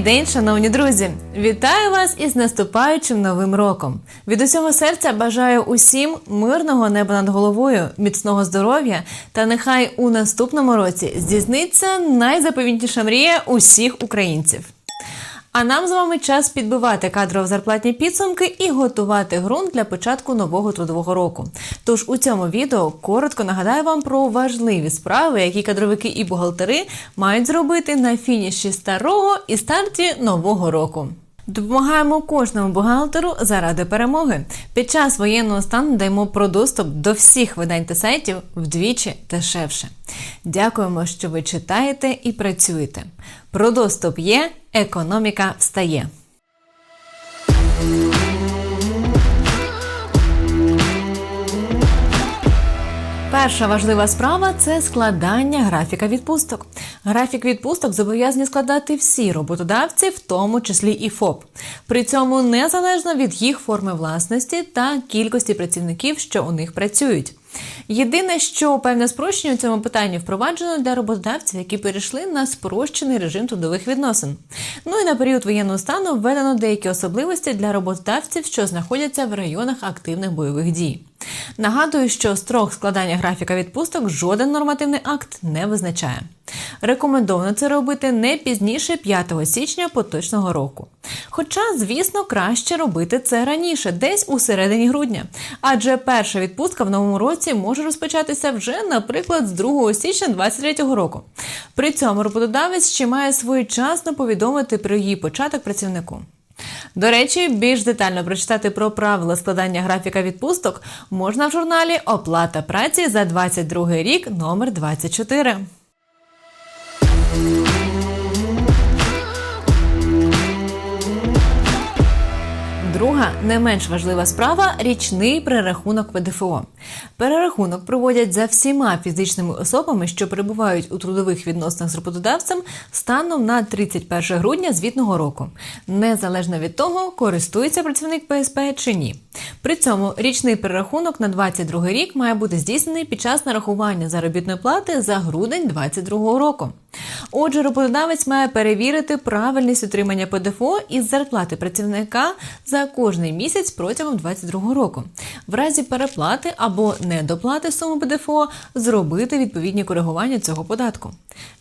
день, шановні друзі! Вітаю вас із наступаючим новим роком. Від усього серця бажаю усім мирного неба над головою, міцного здоров'я та нехай у наступному році здійсниться найзаповітніша мрія усіх українців. А нам з вами час підбивати кадрово-зарплатні підсумки і готувати ґрунт для початку нового трудового року. Тож у цьому відео коротко нагадаю вам про важливі справи, які кадровики і бухгалтери мають зробити на фініші старого і старті нового року. Допомагаємо кожному бухгалтеру заради перемоги. Під час воєнного стану даємо про доступ до всіх видань та сайтів вдвічі дешевше. Дякуємо, що ви читаєте і працюєте. Про доступ є, економіка встає. Перша важлива справа це складання графіка відпусток. Графік відпусток зобов'язані складати всі роботодавці, в тому числі і ФОП. При цьому незалежно від їх форми власності та кількості працівників, що у них працюють. Єдине, що певне спрощення у цьому питанні впроваджено для роботодавців, які перейшли на спрощений режим трудових відносин. Ну і на період воєнного стану введено деякі особливості для роботодавців, що знаходяться в районах активних бойових дій. Нагадую, що строк складання графіка відпусток жоден нормативний акт не визначає. Рекомендовано це робити не пізніше 5 січня поточного року. Хоча, звісно, краще робити це раніше, десь у середині грудня. Адже перша відпустка в новому році може розпочатися вже, наприклад, з 2 січня 2023 року. При цьому роботодавець ще має своєчасно повідомити про її початок працівнику. До речі, більш детально прочитати про правила складання графіка відпусток можна в журналі Оплата праці за 22 рік номер 24. Друга не менш важлива справа річний перерахунок ПДФО. Перерахунок проводять за всіма фізичними особами, що перебувають у трудових відносинах з роботодавцем станом на 31 грудня звітного року, незалежно від того, користується працівник ПСП чи ні. При цьому річний перерахунок на 22 рік має бути здійснений під час нарахування заробітної плати за грудень 2022 року. Отже, роботодавець має перевірити правильність отримання ПДФО із зарплати працівника за кожний місяць протягом 2022 року. В разі переплати або недоплати суми ПДФО зробити відповідні коригування цього податку.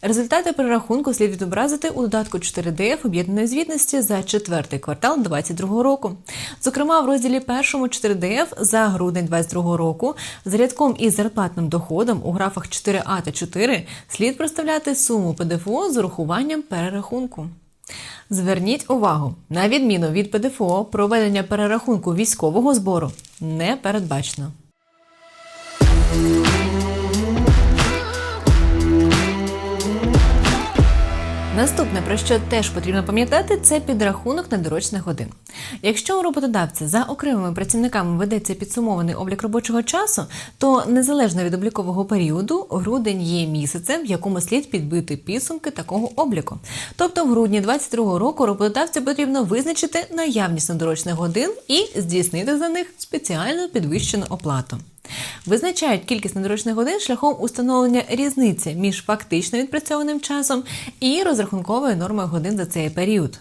Результати перерахунку слід відобразити у додатку 4 ДФ об'єднаної звітності за четвертий квартал 2022 року. Зокрема, в розділі першому 4 ДФ за грудень 2022 року з рядком із зарплатним доходом у графах 4А та 4 слід проставляти суму ПДФО з урахуванням перерахунку. Зверніть увагу, на відміну від ПДФО, проведення перерахунку військового збору не передбачено. Наступне, про що теж потрібно пам'ятати, це підрахунок недорочних годин. Якщо у роботодавця за окремими працівниками ведеться підсумований облік робочого часу, то незалежно від облікового періоду, грудень є місяцем, в якому слід підбити підсумки такого обліку. Тобто, в грудні 2022 року роботодавцю потрібно визначити наявність недорочних годин і здійснити за них спеціальну підвищену оплату. Визначають кількість недорочних годин шляхом установлення різниці між фактично відпрацьованим часом і розрахунковою нормою годин за цей період.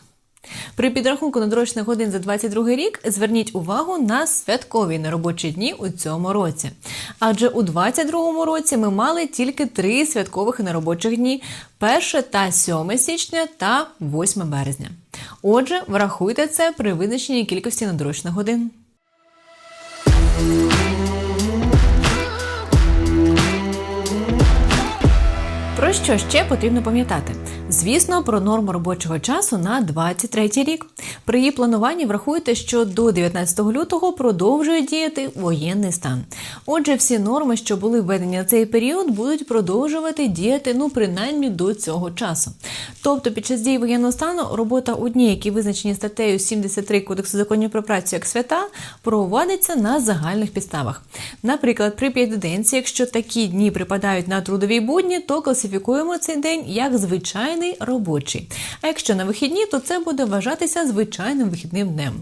При підрахунку недорочних годин за 22 рік зверніть увагу на святкові неробочі дні у цьому році. Адже у 22 році ми мали тільки три святкових неробочих дні: 1 та 7 січня та 8 березня. Отже, врахуйте це при визначенні кількості недорочних годин. Про що ще потрібно пам'ятати? Звісно, про норму робочого часу на 23 рік. При її плануванні врахуйте, що до 19 лютого продовжує діяти воєнний стан. Отже, всі норми, що були введені на цей період, будуть продовжувати діяти ну принаймні до цього часу. Тобто, під час дії воєнного стану робота у дні, які визначені статтею 73 Кодексу законів про працю як свята, проводиться на загальних підставах. Наприклад, при п'ятиденці, якщо такі дні припадають на трудові будні, то класифікуємо цей день як звичайний робочий. А якщо на вихідні, то це буде вважатися звичайним вихідним днем.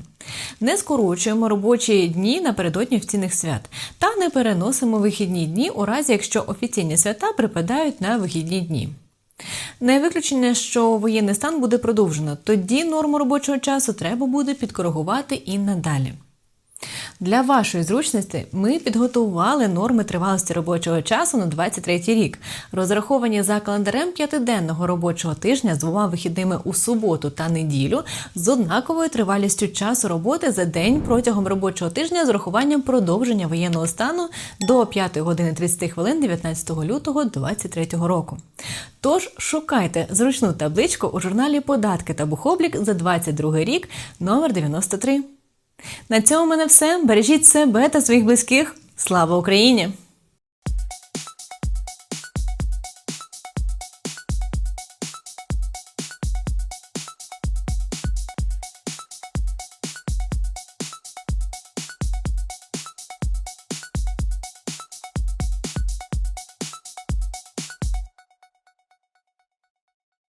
Не скорочуємо робочі дні напередодні офіційних свят та не переносимо вихідні дні у разі, якщо офіційні свята припадають на вихідні дні. Не виключення, що воєнний стан буде продовжено. Тоді норму робочого часу треба буде підкоригувати і надалі. Для вашої зручності ми підготували норми тривалості робочого часу на 23 рік, розраховані за календарем п'ятиденного робочого тижня з двома вихідними у суботу та неділю з однаковою тривалістю часу роботи за день протягом робочого тижня з урахуванням продовження воєнного стану до 5 години 30 хвилин 19 лютого 2023 року. Тож шукайте зручну табличку у журналі Податки та бухоблік за 22 рік номер 93. На цьому в мене все. Бережіть себе та своїх близьких. Слава Україні!